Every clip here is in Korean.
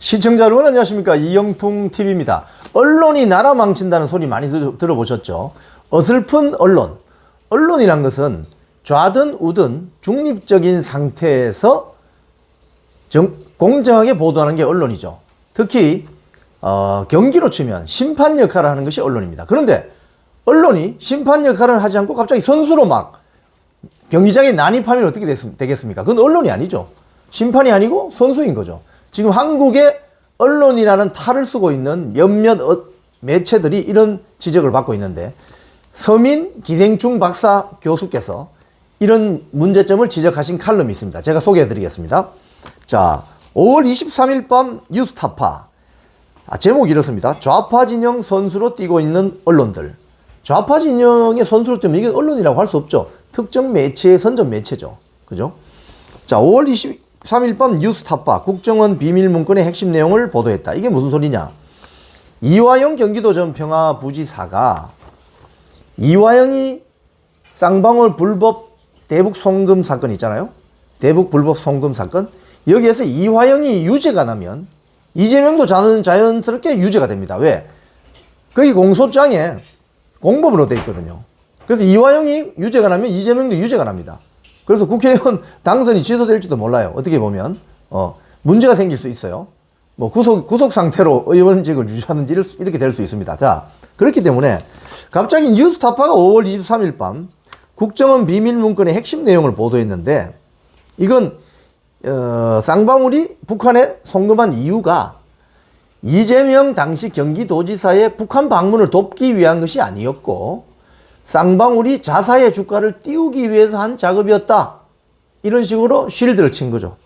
시청자 여러분 안녕하십니까 이영풍 TV입니다. 언론이 나라 망친다는 소리 많이 들, 들어보셨죠? 어설픈 언론. 언론이란 것은 좌든 우든 중립적인 상태에서 정- 공정하게 보도하는 게 언론이죠. 특히 어, 경기로 치면 심판 역할을 하는 것이 언론입니다. 그런데 언론이 심판 역할을 하지 않고 갑자기 선수로 막 경기장에 난입하면 어떻게 됐, 되겠습니까? 그건 언론이 아니죠. 심판이 아니고 선수인 거죠. 지금 한국의 언론이라는 탈을 쓰고 있는 몇몇 어- 매체들이 이런 지적을 받고 있는데 서민 기생충 박사 교수께서 이런 문제점을 지적하신 칼럼이 있습니다. 제가 소개해 드리겠습니다. 자, 5월 23일 밤 뉴스타파. 아, 제목이 이렇습니다. 좌파 진영 선수로 뛰고 있는 언론들. 좌파 진영의 선수로 뛰면 이게 언론이라고 할 수 없죠. 특정 매체의 선전 매체죠. 그죠? 자, 5월 23일 밤 뉴스타파 국정원 비밀 문건의 핵심 내용을 보도했다. 이게 무슨 소리냐? 이화영 경기도 전 평화 부지사가 이화영이 쌍방울 불법 대북 송금 사건 있잖아요. 대북 불법 송금 사건. 여기에서 이화영이 유죄가 나면 이재명도 자연, 자연스럽게 유죄가 됩니다. 왜? 거기 공소장에 공범으로 돼 있거든요. 그래서 이화영이 유죄가 나면 이재명도 유죄가 납니다. 그래서 국회의원 당선이 취소될지도 몰라요. 어떻게 보면 어, 문제가 생길 수 있어요. 뭐 구속 구속 상태로 의원직을 유지하는지 이렇게 될 수 있습니다. 자 그렇기 때문에 갑자기 뉴스타파가 5월 23일 밤 국정원 비밀 문건의 핵심 내용을 보도했는데 이건 어, 쌍방울이 북한에 송금한 이유가 이재명 당시 경기도지사의 북한 방문을 돕기 위한 것이 아니었고 쌍방울이 자사의 주가를 띄우기 위해서 한 작업이었다. 이런 식으로 쉴드를 친 거죠.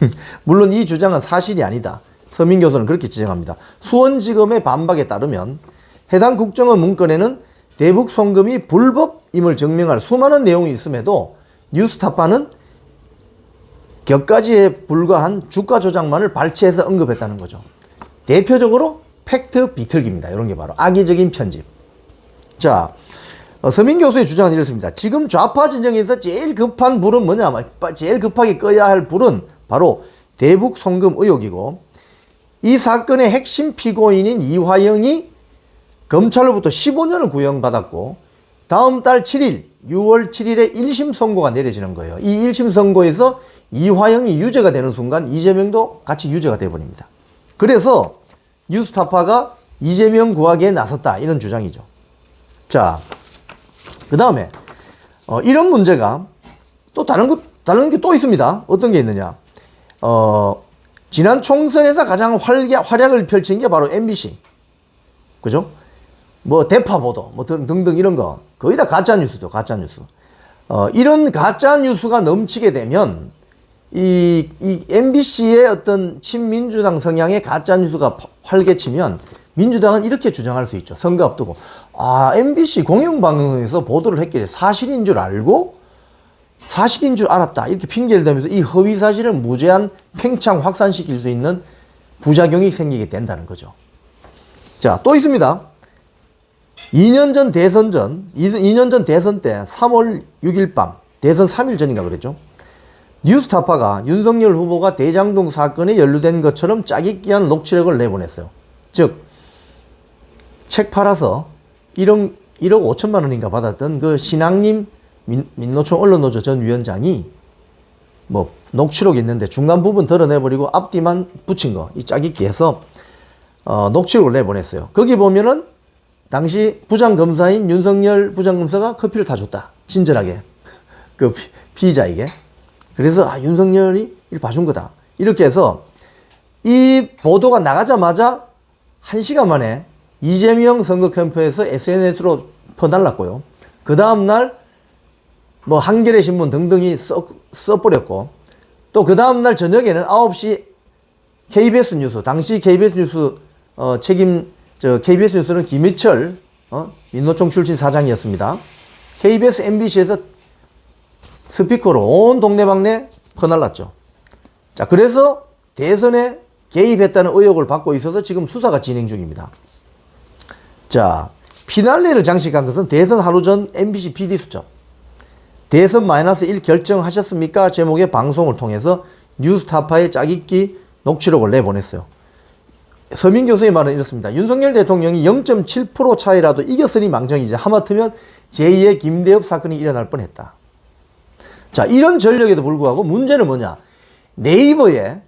물론 이 주장은 사실이 아니다. 서민 교수는 그렇게 지적합니다. 수원지검의 반박에 따르면 해당 국정원 문건에는 대북 송금이 불법임을 증명할 수많은 내용이 있음에도 뉴스타파는 격가지에 불과한 주가 조작만을 발췌해서 언급했다는 거죠. 대표적으로 팩트 비틀기입니다. 이런 게 바로 악의적인 편집. 자, 어, 서민 교수의 주장은 이렇습니다. 지금 좌파 진영에서 제일 급한 불은 뭐냐? 막 제일 급하게 꺼야 할 불은 바로 대북 송금 의혹이고 이 사건의 핵심 피고인인 이화영이 검찰로부터 15년을 구형받았고 다음 달 7일, 6월 7일에 1심 선고가 내려지는 거예요. 이 1심 선고에서 이화영이 유죄가 되는 순간 이재명도 같이 유죄가 되어버립니다. 그래서 뉴스타파가 이재명 구하기에 나섰다 이런 주장이죠. 자, 그 다음에 어, 이런 문제가 또 다른 것 다른 게 또 있습니다. 어떤 게 있느냐? 어, 지난 총선에서 가장 활약, 활약을 펼친 게 바로 MBC. 그죠? 뭐 대파 보도, 뭐 등- 등등 이런 거 거의 다 가짜 뉴스죠, 가짜 뉴스. 어, 이런 가짜 뉴스가 넘치게 되면 이, 이 MBC의 어떤 친민주당 성향의 가짜 뉴스가 활개치면 민주당은 이렇게 주장할 수 있죠. 선거 앞두고 아 MBC 공영방송에서 보도를 했길래 사실인 줄 알고 사실인 줄 알았다 이렇게 핑계를 대면서 이 허위 사실을 무제한 팽창 확산시킬 수 있는 부작용이 생기게 된다는 거죠. 자 또 있습니다. 2년 전 대선 전 2년 전 대선 때 3월 6일 밤 대선 3일 전인가 그랬죠. 뉴스타파가 윤석열 후보가 대장동 사건에 연루된 것처럼 짜깁기한 녹취록을 내보냈어요. 즉, 책 팔아서 1억, 1억 5천만 원인가 받았던 그 신앙님 민, 민노총 언론노조 전 위원장이 뭐 녹취록이 있는데 중간 부분 덜어내버리고 앞뒤만 붙인 거, 이 짜깁기해서 어, 녹취록을 내보냈어요. 거기 보면은 당시 부장검사인 윤석열 부장검사가 커피를 사줬다. 친절하게. 그 피- 피의자에게. 그래서 아, 윤석열이 일 봐준 거다. 이렇게 해서 이 보도가 나가자마자 한 시간 만에 이재명 선거 캠프에서 SNS로 퍼날랐고요. 그 다음날 뭐 한겨레 신문 등등이 써, 써버렸고 또 그 다음날 저녁에는 9시 KBS 뉴스, 당시 KBS 뉴스 어, 책임, 저 KBS 뉴스는 김희철, 어, 민노총 출신 사장이었습니다. KBS, MBC에서 스피커로 온 동네방네 퍼날랐죠. 자, 그래서 대선에 개입했다는 의혹을 받고 있어서 지금 수사가 진행 중입니다. 자, 피날레를 장식한 것은 대선 하루 전 MBC PD 수첩. 대선 마이너스 1 결정하셨습니까? 제목의 방송을 통해서 뉴스타파의 짜깁기 녹취록을 내보냈어요. 서민 교수의 말은 이렇습니다. 윤석열 대통령이 0.7% 차이라도 이겼으니 망정이지 하마터면 제2의 김대엽 사건이 일어날 뻔했다. 자, 이런 전력에도 불구하고 문제는 뭐냐? 네이버에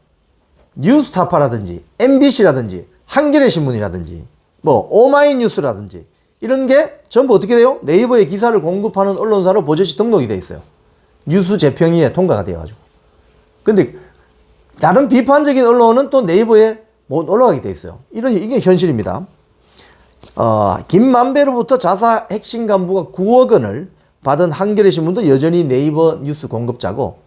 뉴스타파라든지 MBC라든지 한겨레 신문이라든지 뭐 오마이뉴스라든지 이런 게 전부 어떻게 돼요? 네이버에 기사를 공급하는 언론사로 버젓이 등록이 돼 있어요. 뉴스 재평위에 통과가 되어 가지고. 근데 다른 비판적인 언론은 또 네이버에 못 올라가게 돼 있어요. 이런 이게 현실입니다. 어, 김만배로부터 자사 핵심 간부가 9억 원을 받은 한겨레 신문도 여전히 네이버 뉴스 공급자고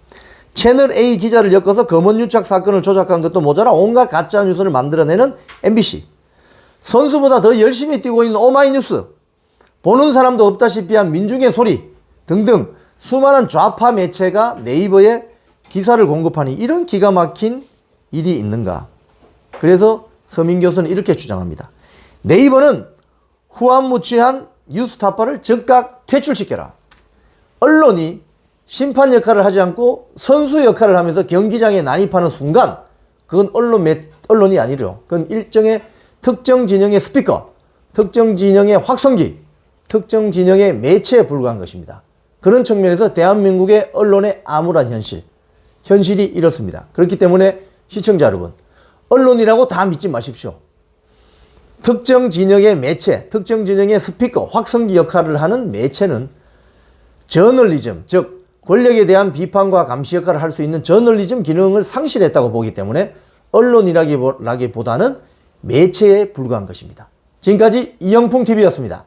채널 A 기자를 엮어서 검언 유착 사건을 조작한 것도 모자라 온갖 가짜 뉴스를 만들어내는 MBC 선수보다 더 열심히 뛰고 있는 오마이뉴스 보는 사람도 없다시피 한 민중의 소리 등등 수많은 좌파 매체가 네이버에 기사를 공급하니 이런 기가 막힌 일이 있는가 그래서 서민 교수는 이렇게 주장합니다. 네이버는 후한무치한 뉴스타파를 즉각 퇴출시켜라. 언론이 심판 역할을 하지 않고 선수 역할을 하면서 경기장에 난입하는 순간 그건 언론 매, 언론이 아니죠. 그건 일정의 특정 진영의 스피커, 특정 진영의 확성기, 특정 진영의 매체에 불과한 것입니다. 그런 측면에서 대한민국의 언론의 암울한 현실, 현실이 이렇습니다. 그렇기 때문에 시청자 여러분, 언론이라고 다 믿지 마십시오. 특정 진영의 매체, 특정 진영의 스피커, 확성기 역할을 하는 매체는 저널리즘, 즉 권력에 대한 비판과 감시 역할을 할 수 있는 저널리즘 기능을 상실했다고 보기 때문에 언론이라기보다는 매체에 불과한 것입니다. 지금까지 이영풍 TV였습니다.